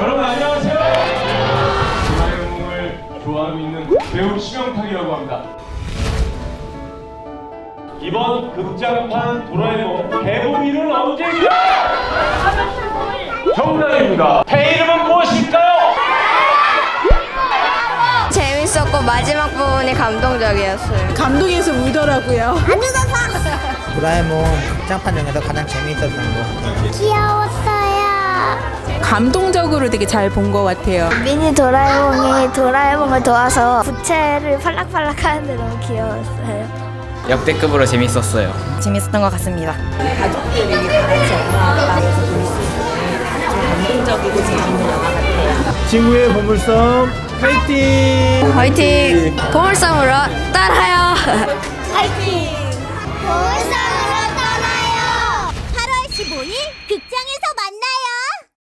여러분 안녕하세요. 동화영웅을 좋아하고 있는 배우 심영탁이라고 합니다. 이번 극장판 도라에몽 개봉일은 언제입니까? 정답입니다. 제 이름은 무엇일까요? 재밌었고 마지막 부분이 감동적이었어요. 감동해서 울더라고요. 안 웃었어. 도라에몽 극장판 중에서 가장 재미있었던 거. 귀여웠어요. 감동적으로 되게 잘 본 것 같아요. 미니 도라에몽이 도라에몽을 도와서 부채를 팔락팔락 하는데 너무 귀여웠어요. 역대급으로 재밌었어요. 재밌었던 것 같습니다. 가족들이 다 같이 엄마 아빠에서 볼수 있는 좀 감동적이고 재밌는 영화 같아요. 친구의 보물섬 파이팅! 화이팅! 보물섬으로 따라요. 화이팅!